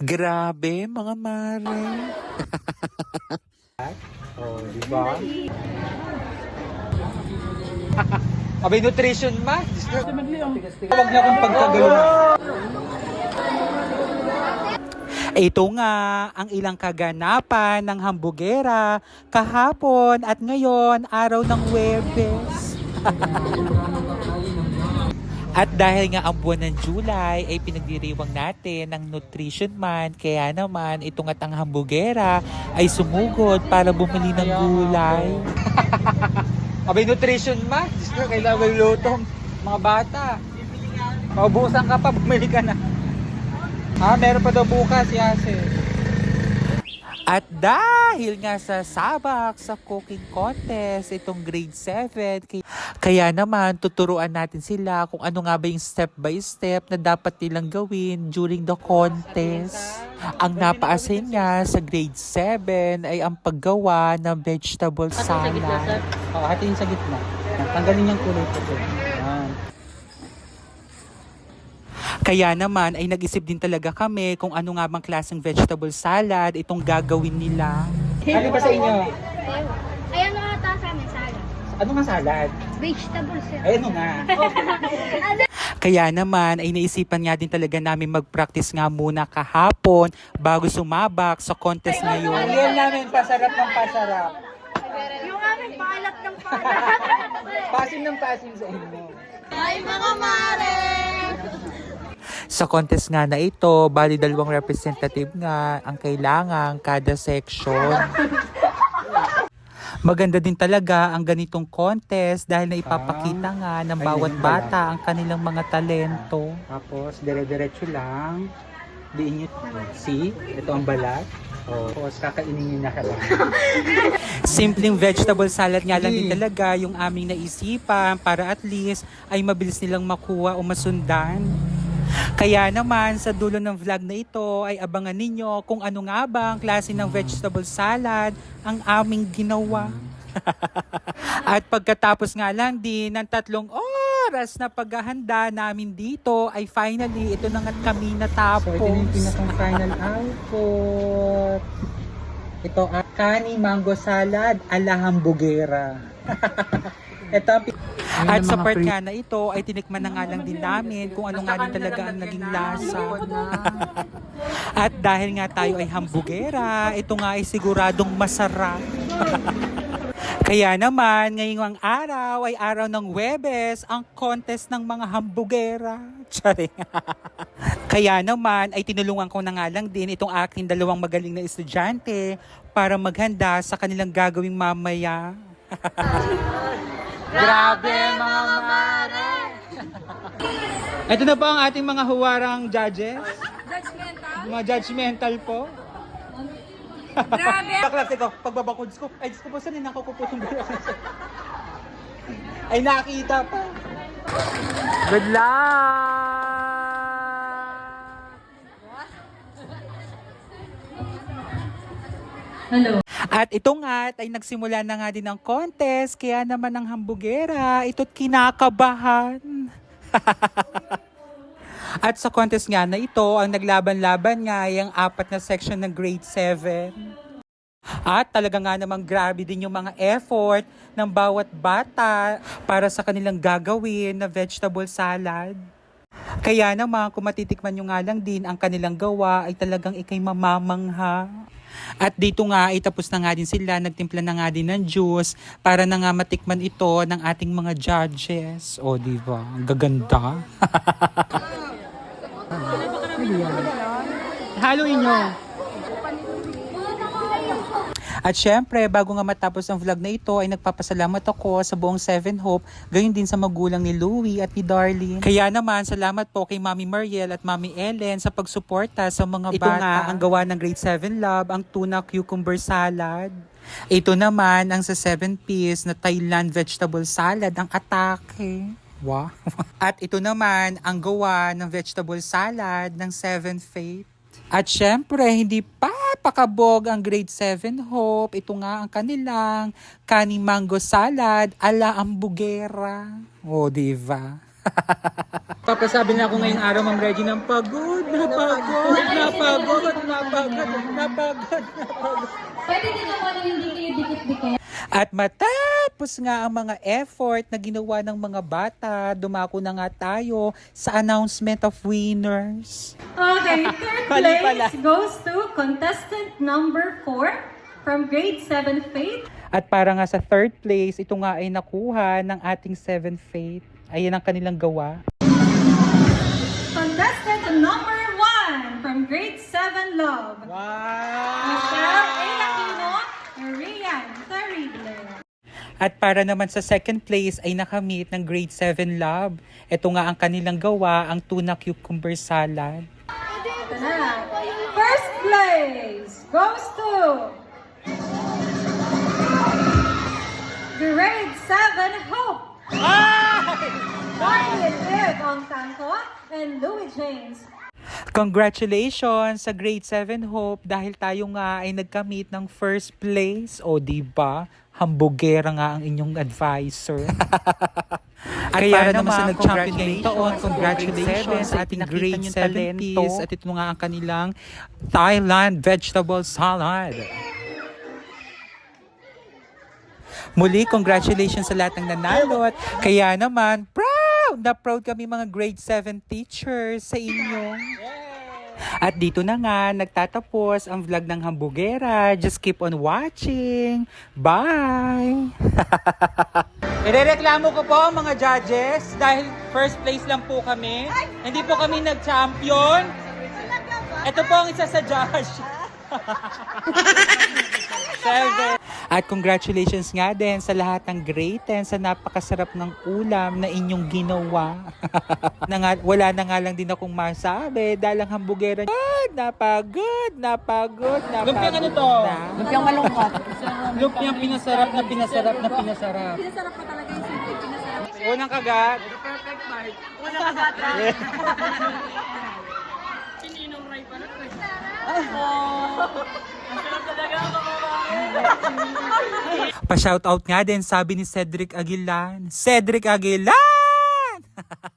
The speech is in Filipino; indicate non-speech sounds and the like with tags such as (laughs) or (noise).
Grabe, mga mare. Oh, di ba? Abay, nutrition ma. Huwag na akong pagkagalo. Ito nga ang ilang kaganapan ng hambugera kahapon at ngayon, araw ng Webes. (laughs) At dahil nga ang buwan ng July ay pinagdiriwang natin ng Nutrition Month, kaya naman itong at ang hambugera ay sumugod para bumili ng gulay. (laughs) Abay, nutrition ma. Diyos ko, kailangan lutong. Mga bata. Maubusan ka pa, bumili ka na. Ah, meron pa daw bukas, Yase. At dahil nga sa sabak sa cooking contest, itong grade 7, kay- kaya naman tuturuan natin sila kung ano nga ba yung step by step na dapat nilang gawin during the contest. Ang napaasin niya sa grade 7 ay ang paggawa ng vegetable salad. Oh, hatiin sa gitna. Tanggalin yung kulay puti. Yan. Kaya naman ay nag-isip din talaga kami kung ano nga bang klaseng vegetable salad itong gagawin nila. Ano ba sa inyo? Ayan na ata sa amin, salad. Ano nga salad? Vegetables yan. Ay, ano nga? (laughs) Kaya naman ay naisipan nga din talaga namin mag-practice nga muna kahapon bago sumabak sa contest ngayon. yan namin, pasarap ng pasarap. Yung amin, paalat ng (laughs) paalat. Pasim ng pasim sa inyo. Ay, mga mare! Sa contest nga na ito, bali dalawang representative nga ang kailangan kada section. Maganda din talaga ang ganitong contest dahil na ipapakita nga ng bawat bata ang kanilang mga talento. Tapos, dire-diretso lang. Diin nyo. See? Ito ang balat. Oh. Tapos, kakainin nyo na lang. (laughs) Simpleng vegetable salad nga lang din talaga yung aming naisipan para at least ay mabilis nilang makuha o masundan. Kaya naman sa dulo ng vlog na ito ay abangan ninyo kung ano nga ba ang klase ng vegetable salad ang aming ginawa. (laughs) At pagkatapos nga lang din ng tatlong oras na paghahanda namin dito ay finally ito na nga kami natapos. So, ito na yung final output. Ito kani mango salad ala hambugera. (laughs) ito ang At sa part nga na ito ay tinikman na nga lang din namin kung ano nga din talaga ang naging lasa. At dahil nga tayo ay hambugera, ito nga ay siguradong masarap. (laughs) Kaya naman, ngayong araw ay araw ng Webes, ang contest ng mga hambugera. (laughs) Kaya naman ay tinulungan ko na nga lang din itong aking dalawang magaling na estudyante para maghanda sa kanilang gagawing mamaya. (laughs) Grabe mga mare! Ito na po ang ating mga huwarang judges. Judgmental? Mga judgmental po. Grabe! (laughs) Baklas ito, pagbabakod ko. Ay, Diyos ko po, saan yung nakukupot yung baklas? Ay, nakita pa. Good luck! At ito nga ay nagsimula na nga din ang contest kaya naman ang hambugera ito't kinakabahan. (laughs) At sa contest nga na ito, ang naglaban-laban nga ay ang apat na section ng grade 7. At talaga nga namang grabe din yung mga effort ng bawat bata para sa kanilang gagawin na vegetable salad. Kaya naman kung matitikman nyo nga lang din ang kanilang gawa ay talagang ikay mamamangha. At dito nga ay tapos na nga din sila, nagtimpla na nga din ng juice para na nga matikman ito ng ating mga judges. O, di ba? Ang gaganda. (laughs) Haluin nyo. At syempre, bago nga matapos ang vlog na ito, ay nagpapasalamat ako sa buong Seven Hope, gayon din sa magulang ni Louie at ni Darlene. Kaya naman, salamat po kay Mami Mariel at Mami Ellen sa pagsuporta sa mga ito bata. Ito nga ang gawa ng Grade 7 Love, ang tuna cucumber salad. Ito naman ang sa 7-piece na Thailand vegetable salad, ang atake. Wow. (laughs) At ito naman ang gawa ng vegetable salad ng Seven Faith. At syempre, hindi pa pakabog ang grade 7 Hope. Ito nga ang kanilang kaning mango salad ala ambugera. O, diva? Papasabi na ako ngayong araw, Ma'am Reggie, ng pagod, napagod, napagod, napagod, napagod, napagod. Pwede din naman na hindi kayo dikit-dikit. At matapos nga ang mga effort na ginawa ng mga bata, dumako na nga tayo sa announcement of winners. Okay, (laughs) third pala. place goes to contestant number 4 from grade 7 Faith. At para nga sa third place, ito nga ay nakuha ng ating seventh faith. Ayan ang kanilang gawa. Contestant number 1 from grade 7 Love. Michelle A. Aquino and Rian Terrible. At para naman sa second place ay nakamit ng grade 7 lab. Ito nga ang kanilang gawa, ang tuna cucumber salad. Ito na. First place goes to Ed Ongtanco and Louis James. Congratulations sa grade 7 Hope dahil tayo nga ay nagkamit ng first place. O di ba? Hambugera nga ang inyong advisor. (laughs) At Kaya para naman sa nag-champion ngayong taon, congratulations congratulations sa ating grade niyong 7 talento. piece. At ito nga ang kanilang Thailand vegetable salad. Muli, congratulations sa lahat ng nanalo. At kaya naman, proud na proud kami mga grade 7 teachers sa inyo. At dito na nga, nagtatapos ang vlog ng Hambugera. Just keep on watching. Bye! (laughs) Irereklamo ko po mga judges dahil first place lang po kami. Hindi po kami nag-champion. Ito po ang isa sa judge. (laughs) Seven. At congratulations nga din sa lahat ng grade 10 sa napakasarap ng ulam na inyong ginawa. (laughs) na nga, wala na nga lang din akong masabi dahil ang hambugera good, napagod, napagod, napagod Lumpiang ano to? na. Lumpiang malungkot. Lumpiang pinasarap na pinasarap na pinasarap. Pinasarap pa talaga yung simple. Pinasarap. Unang kagat. Pa-shoutout nga din, sabi ni Cedric Aguilan. Cedric Aguilan! (laughs)